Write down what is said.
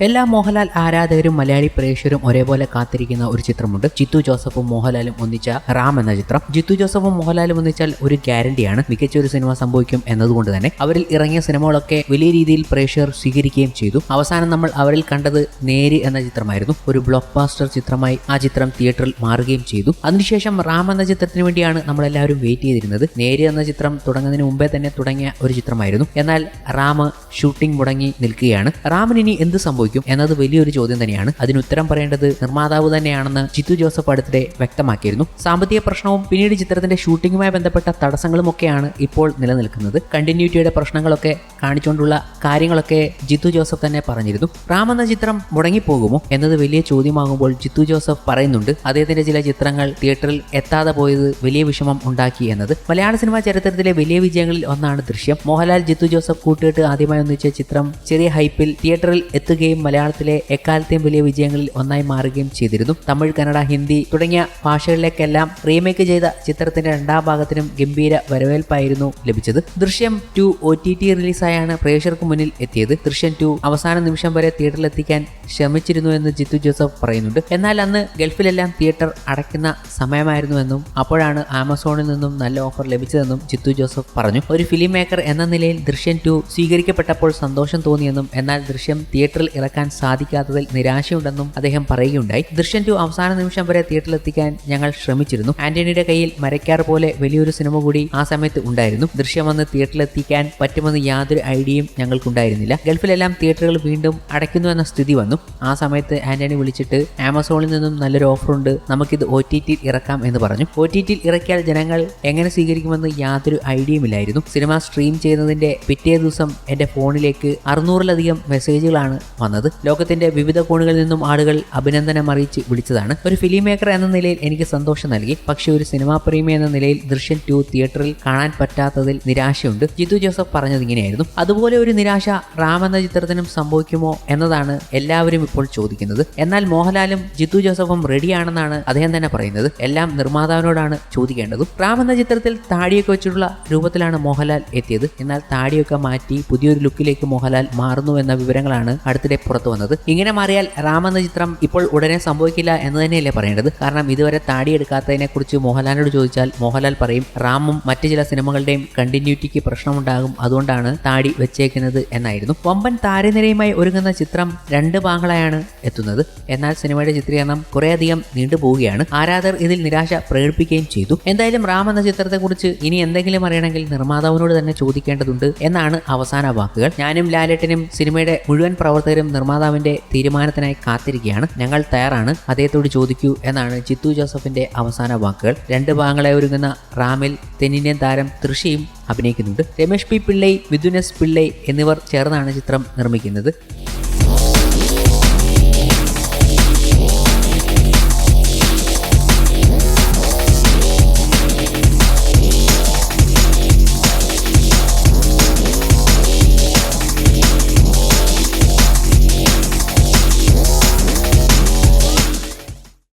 എല്ലാ മോഹൻലാൽ ആരാധകരും മലയാളി പ്രേക്ഷകരും ഒരേപോലെ കാത്തിരിക്കുന്ന ഒരു ചിത്രമുണ്ട്. ജിത്തു ജോസഫും മോഹൻലാലും ഒന്നിച്ച റാം എന്ന ചിത്രം. ജിത്തു ജോസഫും മോഹൻലാലും ഒന്നിച്ചാൽ ഒരു ഗ്യാരണ്ടിയാണ്. മികച്ച ഒരു സിനിമ സംഭവിക്കും എന്നതുകൊണ്ട് തന്നെ അവരിൽ ഇറങ്ങിയ സിനിമകളൊക്കെ വലിയ രീതിയിൽ പ്രേക്ഷകർ സ്വീകരിക്കുകയും ചെയ്തു. അവസാനം നമ്മൾ അവരിൽ കണ്ടത് നേര് എന്ന ചിത്രമായിരുന്നു. ഒരു ബ്ലോക്ക് ബാസ്റ്റർ ചിത്രമായി ആ ചിത്രം തിയേറ്ററിൽ മാറുകയും ചെയ്തു. അതിനുശേഷം റാം എന്ന ചിത്രത്തിന് വേണ്ടിയാണ് നമ്മളെല്ലാവരും വെയിറ്റ് ചെയ്തിരുന്നത്. നേര് എന്ന ചിത്രം തുടങ്ങുന്നതിന് മുമ്പേ തന്നെ തുടങ്ങിയ ഒരു ചിത്രമായിരുന്നു. എന്നാൽ റാം ഷൂട്ടിംഗ് മുടങ്ങി നിൽക്കുകയാണ്. റാമിന് ഇനി എന്ത് സംഭവിക്കും? എന്നത് വലിയൊരു ചോദ്യം തന്നെയാണ്. അതിന് ഉത്തരം പറയേണ്ടത് നിർമ്മാതാവ് തന്നെയാണെന്ന് ചിത്തു ജോസഫ് അടുത്തിടെ വ്യക്തമാക്കിയിരുന്നു. സാമ്പത്തിക പ്രശ്നവും പിന്നീട് ചിത്രത്തിന്റെ ഷൂട്ടിങ്ങുമായി ബന്ധപ്പെട്ട തടസ്സങ്ങളുമൊക്കെയാണ് ഇപ്പോൾ നിലനിൽക്കുന്നത്. കണ്ടിന്യൂറ്റിയുടെ പ്രശ്നങ്ങളൊക്കെ കാണിച്ചുകൊണ്ടുള്ള കാര്യങ്ങളൊക്കെ ജിത്തു ജോസഫ് തന്നെ പറഞ്ഞിരുന്നു. റാം എന്ന ചിത്രം മുടങ്ങിപ്പോകുമോ എന്നത് വലിയ ചോദ്യമാകുമ്പോൾ ജിത്തു ജോസഫ് പറയുന്നുണ്ട്. അദ്ദേഹത്തിന്റെ ചില ചിത്രങ്ങൾ തിയേറ്ററിൽ എത്താതെ പോയത് വലിയ വിഷമം ഉണ്ടാക്കി എന്നത്. മലയാള സിനിമാ ചരിത്രത്തിലെ വലിയ വിജയങ്ങളിൽ ഒന്നാണ് ദൃശ്യം. മോഹൻലാൽ ജിത്തു ജോസഫ് കൂട്ടിയിട്ട് ആദ്യമായി ഒന്നിച്ച ചിത്രം ചെറിയ ഹൈപ്പിൽ തിയേറ്ററിൽ എത്തുകയും മലയാളത്തിലെ എക്കാലത്തെയും വലിയ വിജയങ്ങളിൽ ഒന്നായി മാറുകയും ചെയ്തിരുന്നു. തമിഴ് കന്നഡ ഹിന്ദി തുടങ്ങിയ ഭാഷകളിലേക്കെല്ലാം റീമേക്ക് ചെയ്ത ചിത്രത്തിന്റെ രണ്ടാം ഭാഗത്തിനും ഗംഭീര വരവേൽപ്പായിരുന്നു ലഭിച്ചത്. Drishyam two O T T റിലീസായാണ് പ്രേക്ഷകർക്ക് മുന്നിൽ എത്തിയത്. ദൃശ്യം ടു അവസാന നിമിഷം വരെ തിയേറ്ററിൽ എത്തിക്കാൻ ശ്രമിച്ചിരുന്നു എന്ന് ജിത്തു ജോസഫ് പറയുന്നുണ്ട്. എന്നാൽ അന്ന് ഗൾഫിലെല്ലാം തിയേറ്റർ അടയ്ക്കുന്ന സമയമായിരുന്നുവെന്നും അപ്പോഴാണ് ആമസോണിൽ നിന്നും നല്ല ഓഫർ ലഭിച്ചതെന്നും ജിത്തു ജോസഫ് പറഞ്ഞു. ഒരു ഫിലിം മേക്കർ എന്ന നിലയിൽ ദൃശ്യം ടു സ്വീകരിക്കപ്പെട്ടപ്പോൾ സന്തോഷം തോന്നിയെന്നും എന്നാൽ ദൃശ്യം തിയേറ്ററിൽ ഇറക്കാൻ സാധിക്കാത്തതിൽ നിരാശയുണ്ടെന്നും അദ്ദേഹം പറയുകയുണ്ടായി. ദൃശ്യം ടു അവസാന നിമിഷം വരെ തിയേറ്ററിൽ എത്തിക്കാൻ ഞങ്ങൾ ശ്രമിച്ചിരുന്നു. ആന്റണിയുടെ കയ്യിൽ മരക്കാർ പോലെ വലിയൊരു സിനിമ കൂടി ആ സമയത്ത് ഉണ്ടായിരുന്നു. ദൃശ്യം വന്ന് തിയേറ്ററിൽ എത്തിക്കാൻ പറ്റുമെന്ന് യാതൊരു ഐഡിയയും ഞങ്ങൾക്കുണ്ടായിരുന്നില്ല. ഗൾഫിലെല്ലാം തിയേറ്ററുകൾ വീണ്ടും അടയ്ക്കുന്നു എന്ന സ്ഥിതി വന്നു. ആ സമയത്ത് ആന്റണി വിളിച്ചിട്ട് ആമസോണിൽ നിന്നും നല്ലൊരു ഓഫർ ഉണ്ട് നമുക്കിത് ഒ ടി ടിയിൽ ഇറക്കാം എന്ന് പറഞ്ഞു. ഒ ടി ടിയിൽ ഇറക്കിയാൽ ജനങ്ങൾ എങ്ങനെ സ്വീകരിക്കുമെന്ന് യാതൊരു ഐഡിയയുമില്ലായിരുന്നു സിനിമ സ്ട്രീം ചെയ്യുന്നതിന്റെ പിറ്റേ ദിവസം എന്റെ ഫോണിലേക്ക് അറുന്നൂറിലധികം മെസ്സേജുകളാണ് വന്നത്. ലോകത്തിന്റെ വിവിധ കോണുകളിൽ നിന്നും ആളുകൾ അഭിനന്ദനം അറിയിച്ച് വിളിച്ചതാണ്. ഒരു ഫിലിം മേക്കർ എന്ന നിലയിൽ എനിക്ക് സന്തോഷം നൽകി. പക്ഷേ ഒരു സിനിമാ പ്രേമി എന്ന നിലയിൽ ദൃശ്യം ടു തിയേറ്ററിൽ കാണാൻ പറ്റാത്തതിൽ നിരാശയുണ്ട്. ജിതു ജോസഫ് പറഞ്ഞത് ഇങ്ങനെയായിരുന്നു. അതുപോലെ ഒരു നിരാശ റാം എന്ന ചിത്രത്തിനും സംഭവിക്കുമോ എന്നതാണ് എല്ലാവരും ഇപ്പോൾ ചോദിക്കുന്നത്. എന്നാൽ മോഹൻലാലും ജിത്തു ജോസഫും റെഡിയാണെന്നാണ് അദ്ദേഹം തന്നെ പറയുന്നത്. എല്ലാം നിർമ്മാതാവിനോടാണ് ചോദിക്കേണ്ടതും. റാം എന്ന ചിത്രത്തിൽ താടിയൊക്കെ വെച്ചിട്ടുള്ള രൂപത്തിലാണ് മോഹൻലാൽ എത്തിയത്. എന്നാൽ താടിയൊക്കെ മാറ്റി പുതിയൊരു ലുക്കിലേക്ക് മോഹൻലാൽ മാറുന്നു എന്ന വിവരങ്ങളാണ് അടുത്തിടെ പുറത്തു വന്നത്. ഇങ്ങനെ മാറിയാൽ റാം എന്ന ചിത്രം ഇപ്പോൾ ഉടനെ സംഭവിക്കില്ല എന്ന് തന്നെയല്ലേ പറയേണ്ടത്? കാരണം ഇതുവരെ താടി എടുക്കാത്തതിനെ കുറിച്ച് മോഹൻലാലിനോട് ചോദിച്ചാൽ മോഹൻലാൽ പറയും റാമും മറ്റ് ചില സിനിമകളുടെയും കണ്ടിന്യൂറ്റിക്ക് പ്രശ്നമുണ്ടാകും. അതുകൊണ്ടാണ് താടി വെച്ചേക്കുന്നത് എന്നായിരുന്നു. വമ്പൻ താരനിരയുമായി ഒരുങ്ങുന്ന ചിത്രം രണ്ട് ഭാഗങ്ങളായാണ് എത്തുന്നത്. എന്നാൽ സിനിമയുടെ ചിത്രീകരണം കുറേയധികം നീണ്ടുപോവുകയാണ്. ആരാധർ ഇതിൽ നിരാശ പ്രകടിപ്പിക്കുകയും ചെയ്തു. എന്തായാലും റാം എന്ന ചിത്രത്തെക്കുറിച്ച് ഇനി എന്തെങ്കിലും അറിയണമെങ്കിൽ നിർമ്മാതാവിനോട് തന്നെ ചോദിക്കേണ്ടതുണ്ട് എന്നാണ് അവസാന വാക്കുകൾ. ഞാനും ലാലേട്ടനും സിനിമയുടെ മുഴുവൻ പ്രവർത്തകരും നിർമ്മാതാവിന്റെ തീരുമാനത്തിനായി കാത്തിരിക്കുകയാണ്. ഞങ്ങൾ തയ്യാറാണ്. അദ്ദേഹത്തോട് ചോദിക്കൂ എന്നാണ് ചിത്തു ജോസഫിന്റെ അവസാന വാക്കുകൾ. രണ്ട് ഭാഗങ്ങളെ ഒരുങ്ങുന്ന റാമിൽ തെന്നിന്ത്യൻ താരം തൃഷയും അഭിനയിക്കുന്നുണ്ട്. രമേഷ് പി പിള്ളൈ എസ് പിള്ളൈ എന്നിവർ ചേർന്നാണ് ചിത്രം നിർമ്മിക്കുന്നത്.